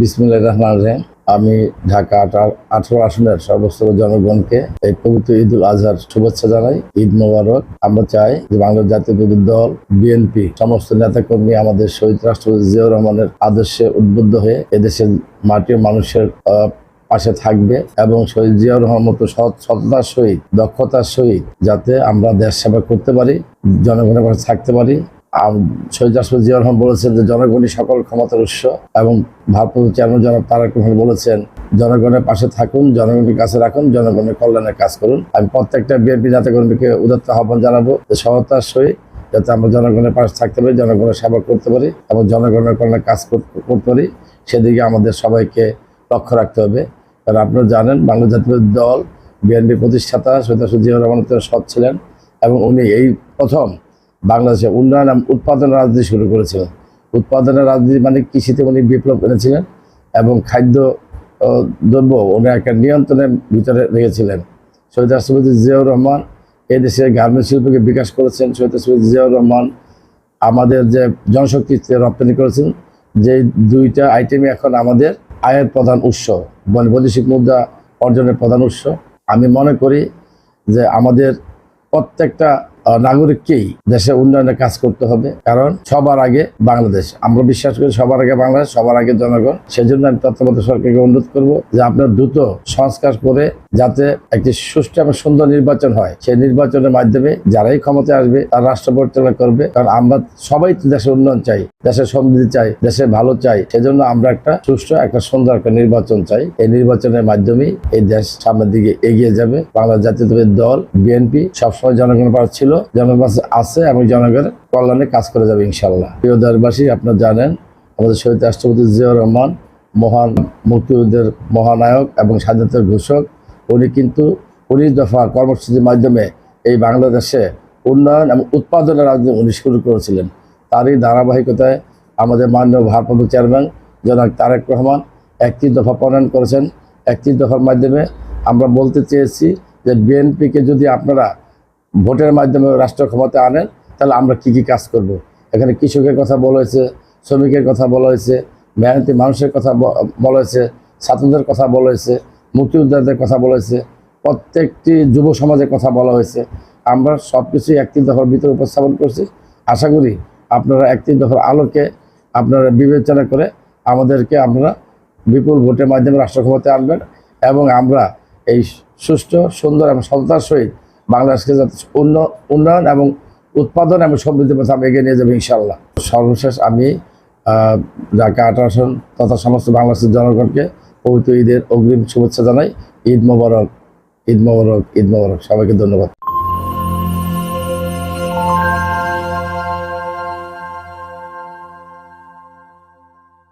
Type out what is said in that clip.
বিসমুল্লাহ রহমান রহিম। আমি ঢাকা আঠারো আসনের সর্বস্তর জনগণকে এই পবিত্র ঈদ উল আজহার শুভেচ্ছা জানাই। ঈদ মোবারক। আমরা চাই যে বাংলাদেশ জাতীয়তাবাদী দল বিএনপি সমস্ত নেতাকর্মী আমাদের শহীদ রাষ্ট্রপতি জিয়াউর রহমানের আদর্শে উদ্বুদ্ধ হয়ে এদেশের মাটি ও মানুষের পাশে থাকবে এবং শহীদ জিয়াউর রহমান মতো সৎ সততার সহিত, দক্ষতার সহিত যাতে আমরা দেশ সেবা করতে পারি, জনগণের পাশে থাকতে পারি। শহীদ রাষ্ট্রপতি জিয়াউর রহমান বলেছেন যে, জনগণই সকল ক্ষমতার উৎস এবং ভারপ্রাপ্ত চেয়ারম্যান জনাব তারেক রহমান বলেছেন, জনগণের পাশে থাকুন জনগণের কাছে রাখুন, জনগণের কল্যাণের কাজ করুন। আমি প্রত্যেকটা বিএনপি জাতীয় কর্মীকে আহ্বান জানাব যে, সহতার সহিত যাতে আমরা জনগণের পাশে থাকতে পারি, জনগণের সেবা করতে পারি এবং জনগণের কল্যাণে কাজ কর- করতে পারি। সেদিকে আমাদের সবাইকে লক্ষ্য রাখতে হবে। কারণ আপনারা জানেন, বাংলা জাতীয় দল, বিএনপি প্রতিষ্ঠাতা সৈয়দ রাষ্ট্রপতি রহমান সৎ ছিলেন এবং উনি এই প্রথম বাংলাদেশে উন্নয়ন উৎপাদন রাজনীতি শুরু করেছিলেন। উৎপাদনের রাজনীতি মানে কৃষিতে উনি বিপ্লব এনেছিলেন এবং খাদ্য দ্রব্য উনি একটা নিয়ন্ত্রণের ভিতরে রেখেছিলেন। শহীদ রাষ্ট্রপতি জিয়াউর রহমান এই দেশের গার্মেন্ট শিল্পকে বিকাশ করেছেন। শহীদ রাষ্ট্রপতি জিয়াউর রহমান আমাদের যে জনশক্তিতে রপ্তানি করেছেন, যে দুইটা আইটেমই এখন আমাদের আয়ের প্রধান উৎস বৈদেশিক মুদ্রা অর্জনের প্রধান উৎস। আমি মনে করি যে আমাদের প্রত্যেকটা নাগরিককেই দেশের উন্নয়নের কাজ করতে হবে। কারণ সবার আগে বাংলাদেশ। আমরা বিশ্বাস করি সবার আগে বাংলাদেশ, সবার আগে জনগণ। সেজন্য আমি তত্ত্বাবধায়ক সরকারকে অনুরোধ করব যে আপনার দ্রুত সংস্কার করে যাতে একটি সুষ্ঠু এবং সুন্দর নির্বাচন হয়। সেই নির্বাচনের মাধ্যমে যারাই ক্ষমতায় আসবে, তার রাষ্ট্র পরিচালনা করবে। কারণ আমরা সবাই দেশের উন্নয়ন চাই, দেশের সমৃদ্ধি চাই, দেশের ভালো চাই। সেজন্য আমরা একটা সুষ্ঠু, একটা সুন্দর, একটা নির্বাচন চাই। এই নির্বাচনের মাধ্যমে এই দেশ সামনের দিকে এগিয়ে যাবে। বাংলাদেশ জাতীয়তাবাদী দল, বিএনপি, সবসময় জনগণের পাশে ছিল। জনগণের পাশে আছে এবং জনগণের কল্যাণে কাজ করে যাবে ইনশাল্লাহ প্রিয় দেশবাসী, আপনারা জানেন, আমাদের শহীদ রাষ্ট্রপতি জিয়াউর রহমান মহান মুক্তিযুদ্ধের মহানায়ক এবং স্বাধীনতার ঘোষক। উনি কিন্তু উনিশ দফা কর্মসূচির মাধ্যমে এই বাংলাদেশে উন্নয়ন এবং উৎপাদনের রাজনীতি উনি শুরু করেছিলেন। তারই ধারাবাহিকতায় আমাদের মাননীয় ভারপ্রাপ্ত চেয়ারম্যান জনাব তারেক রহমান একত্রিশ দফা প্রণয়ন করেছেন। একত্রিশ দফার মাধ্যমে আমরা বলতে চেয়েছি যে বিএনপিকে যদি আপনারা ভোটের মাধ্যমে রাষ্ট্র ক্ষমতা আনেন, তাহলে আমরা কি কি কাজ করব। এখানে কৃষকের কথা বলা হয়েছে, শ্রমিকের কথা বলা হয়েছে, মেহনতি মানুষের কথা বলা হয়েছে, ছাত্রদের কথা বলা হয়েছে, মুক্তিযোদ্ধাদের কথা বলা হয়েছে, প্রত্যেকটি যুব সমাজের কথা বলা হয়েছে আমরা সব কিছুই একটি দফার ভিতরে উপস্থাপন করছি আশা করি আপনারা একটি দফার আলোকে আপনারা বিবেচনা করে আমাদেরকে আপনারা বিপুল ভোটের মাধ্যমে রাষ্ট্র ক্ষমতায় আনবেন এবং আমরা এই সুষ্ঠু, সুন্দর এবং সততার সহিত বাংলাদেশকে যাতে উন্ন- উন্নয়ন এবং উৎপাদন এবং সমৃদ্ধি পথে আমি এগিয়ে নিয়ে যাব ইনশাল্লাহ সর্বশেষ আমি ঢাকা আসন তথা সমস্ত বাংলাদেশের জনগণকে পবিত্র ঈদের অগ্রিম শুভেচ্ছা জানাই। ঈদ মোবারক ঈদ মোবারক ঈদ মোবারক। সবাইকে ধন্যবাদ।